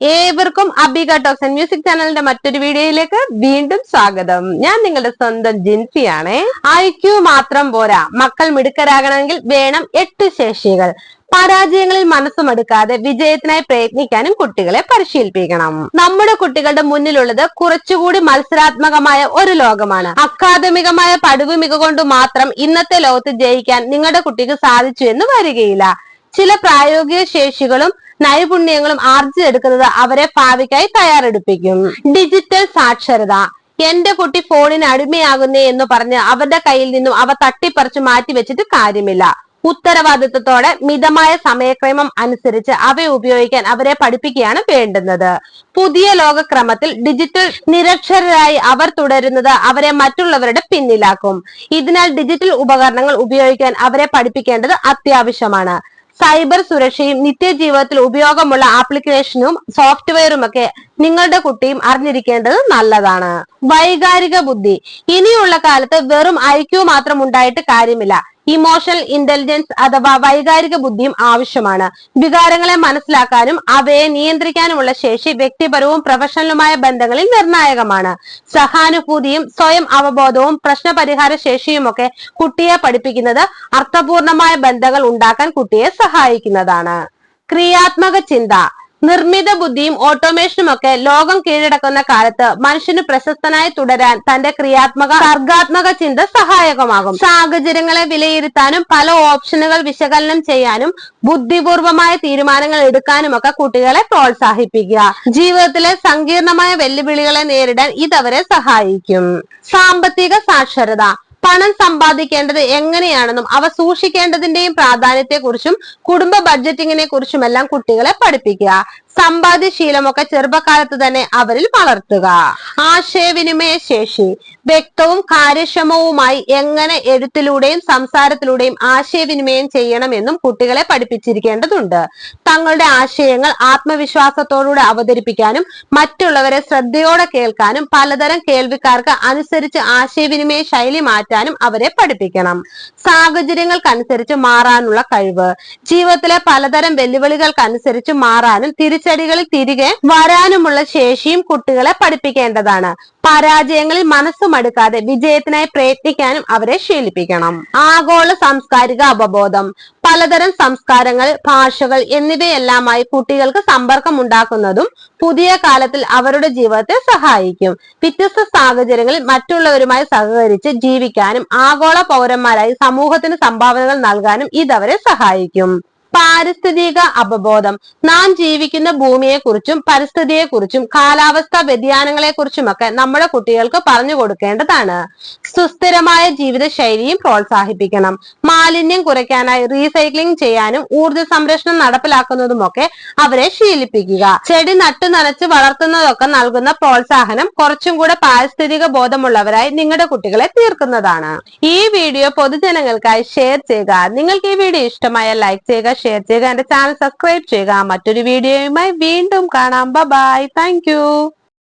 ഏവർക്കും അബിക talks and music ചാനലിന്റെ മറ്റൊരു വീഡിയോയിലേക്ക് വീണ്ടും സ്വാഗതം. ഞാൻ നിങ്ങളുടെ സ്വന്തം ജിൻസിയാണേ ഐക്യു മാത്രം പോരാ. മക്കൾ മിടുക്കരാകണമെങ്കിൽ വേണം എട്ട് ശേഷികൾ. പരാജയങ്ങളിൽ മനസ്സുമെടുക്കാതെ വിജയത്തിനായി പ്രയത്നിക്കാനും കുട്ടികളെ പരിശീലിപ്പിക്കണം. നമ്മുടെ കുട്ടികളുടെ മുന്നിലുള്ളത് കുറച്ചുകൂടി മത്സരാത്മകമായ ഒരു ലോകമാണ്. അക്കാദമികമായ പടുവ് മിക മാത്രം ഇന്നത്തെ ലോകത്ത് ജയിക്കാൻ നിങ്ങളുടെ കുട്ടിക്ക് സാധിച്ചു എന്ന് വരികയില്ല. ചില പ്രായോഗിക ശേഷികളും നൈപുണ്യങ്ങളും ആർജിച്ചെടുക്കുന്നത് അവരെ ഭാവിക്കായി തയ്യാറെടുപ്പിക്കും. ഡിജിറ്റൽ സാക്ഷരത. എന്റെ കുട്ടി ഫോണിന് അടിമയാകുന്നേ എന്ന് പറഞ്ഞ് അവരുടെ കയ്യിൽ നിന്നും അവ തട്ടിപ്പറിച്ചു മാറ്റി വെച്ചിട്ട് കാര്യമില്ല. ഉത്തരവാദിത്വത്തോടെ മിതമായ സമയക്രമം അനുസരിച്ച് അവയെ ഉപയോഗിക്കാൻ അവരെ പഠിപ്പിക്കുകയാണ് വേണ്ടുന്നത്. പുതിയ ലോകക്രമത്തിൽ ഡിജിറ്റൽ നിരക്ഷരരായി അവർ തുടരുന്നത് അവരെ മറ്റുള്ളവരുടെ പിന്നിലാക്കും. ഇതിനാൽ ഡിജിറ്റൽ ഉപകരണങ്ങൾ ഉപയോഗിക്കാൻ അവരെ പഠിപ്പിക്കേണ്ടത് അത്യാവശ്യമാണ്. സൈബർ സുരക്ഷയും നിത്യജീവിതത്തിൽ ഉപയോഗമുള്ള ആപ്ലിക്കേഷനും സോഫ്റ്റ്വെയറും ഒക്കെ നിങ്ങളുടെ കുട്ടിയും അറിഞ്ഞിരിക്കേണ്ടത് നല്ലതാണ്. വൈകാരിക ബുദ്ധി. ഇനിയുള്ള കാലത്ത് വെറും ഐക്യു മാത്രം ഉണ്ടായിട്ട് കാര്യമില്ല. ഇമോഷണൽ ഇന്റലിജൻസ് അഥവാ വൈകാരിക ബുദ്ധിയും ആവശ്യമാണ്. വികാരങ്ങളെ മനസ്സിലാക്കാനും അവയെ നിയന്ത്രിക്കാനുമുള്ള ശേഷി വ്യക്തിപരവും പ്രൊഫഷണലുമായ ബന്ധങ്ങളിൽ നിർണായകമാണ്. സഹാനുഭൂതിയും സ്വയം അവബോധവും പ്രശ്നപരിഹാര ശേഷിയുമൊക്കെ കുട്ടിയെ പഠിപ്പിക്കുന്നത് അർത്ഥപൂർണമായ ബന്ധങ്ങൾ ഉണ്ടാക്കാൻ കുട്ടിയെ സഹായിക്കുന്നതാണ്. ക്രിയാത്മക ചിന്ത. നിർമ്മിത ബുദ്ധിയും ഓട്ടോമേഷനും ഒക്കെ ലോകം കീഴടക്കുന്ന കാലത്ത് മനുഷ്യന് പ്രശസ്തനായി തുടരാൻ തന്റെ ക്രിയാത്മക സർഗാത്മക ചിന്ത സഹായകമാകും. സാഹചര്യങ്ങളെ വിലയിരുത്താനും പല ഓപ്ഷനുകൾ വിശകലനം ചെയ്യാനും ബുദ്ധിപൂർവമായ തീരുമാനങ്ങൾ എടുക്കാനും ഒക്കെ കുട്ടികളെ പ്രോത്സാഹിപ്പിക്കുക. ജീവിതത്തിലെ സങ്കീർണമായ വെല്ലുവിളികളെ നേരിടാൻ ഇതവരെ സഹായിക്കും. സാമ്പത്തിക സാക്ഷരത പണം സമ്പാദിക്കേണ്ടത് എങ്ങനെയാണെന്നും അവ സൂക്ഷിക്കേണ്ടതിന്റെയും പ്രാധാന്യത്തെക്കുറിച്ചും കുടുംബ ബഡ്ജറ്റിങ്ങിനെ കുറിച്ചുമെല്ലാം കുട്ടികളെ പഠിപ്പിക്കുക. സമ്പാദ്യശീലമൊക്കെ ചെറുപ്പകാലത്ത് തന്നെ അവരിൽ വളർത്തുക. ആശയവിനിമയ ശേഷി വ്യക്തവും കാര്യക്ഷമവുമായി എങ്ങനെ എഴുത്തിലൂടെയും സംസാരത്തിലൂടെയും ആശയവിനിമയം ചെയ്യണമെന്നും കുട്ടികളെ പഠിപ്പിച്ചിരിക്കേണ്ടതുണ്ട്. തങ്ങളുടെ ആശയങ്ങൾ ആത്മവിശ്വാസത്തോടുകൂടെ അവതരിപ്പിക്കാനും മറ്റുള്ളവരെ ശ്രദ്ധയോടെ കേൾക്കാനും പലതരം കേൾവിക്കാർക്ക് അനുസരിച്ച് ആശയവിനിമയ ശൈലി മാറ്റാനും അവരെ പഠിപ്പിക്കണം. സാഹചര്യങ്ങൾക്കനുസരിച്ച് മാറാനുള്ള കഴിവ് ജീവിതത്തിലെ പലതരം വെല്ലുവിളികൾക്കനുസരിച്ച് മാറാനും തിരിച്ചടികളിൽ തിരികെ വരാനുമുള്ള ശേഷിയും കുട്ടികളെ പഠിപ്പിക്കേണ്ടതാണ്. പരാജയങ്ങളിൽ മനസ്സുമടുക്കാതെ വിജയത്തിനായി പ്രയത്നിക്കാനും അവരെ ശീലിപ്പിക്കണം. ആഗോള സാംസ്കാരിക അവബോധം പലതരം സംസ്കാരങ്ങൾ ഭാഷകൾ എന്നിവയെല്ലാമായി കുട്ടികൾക്ക് സമ്പർക്കം ഉണ്ടാക്കുന്നതും പുതിയ കാലത്തിൽ അവരുടെ ജീവിതത്തെ സഹായിക്കും. വ്യത്യസ്ത സാഹചര്യങ്ങളിൽ മറ്റുള്ളവരുമായി സഹകരിച്ച് ജീവിക്കാനും ആഗോള പൗരന്മാരായി സമൂഹത്തിന് സംഭാവനകൾ നൽകാനും ഇതവരെ സഹായിക്കും. പാരിസ്ഥിതിക അവബോധം. നാം ജീവിക്കുന്ന ഭൂമിയെക്കുറിച്ചും പരിസ്ഥിതിയെക്കുറിച്ചും കാലാവസ്ഥാ വ്യതിയാനങ്ങളെക്കുറിച്ചുമൊക്കെ നമ്മുടെ കുട്ടികൾക്ക് പറഞ്ഞു കൊടുക്കേണ്ടതാണ്. സുസ്ഥിരമായ ജീവിത ശൈലിയും പ്രോത്സാഹിപ്പിക്കണം. മാലിന്യം കുറയ്ക്കാനായി റീസൈക്ലിംഗ് ചെയ്യാനും ഊർജ സംരക്ഷണം നടപ്പിലാക്കുന്നതുമൊക്കെ അവരെ ശീലിപ്പിക്കുക. ചെടി നട്ടു നനച്ച് വളർത്തുന്നതൊക്കെ നൽകുന്ന പ്രോത്സാഹനം കുറച്ചും കൂടെ പാരിസ്ഥിതിക ബോധമുള്ളവരായി നിങ്ങളുടെ കുട്ടികളെ തീർക്കുന്നതാണ്. ഈ വീഡിയോ പൊതുജനങ്ങൾക്കായി ഷെയർ ചെയ്യുക. നിങ്ങൾക്ക് ഈ വീഡിയോ ഇഷ്ടമായ ലൈക്ക് ചെയ്യുക ഷെയർ ചെയ്യുക എന്റെ ചാനൽ സബ്സ്ക്രൈബ് ചെയ്യുക. മറ്റൊരു വീഡിയോയുമായി വീണ്ടും കാണാം. Bye thank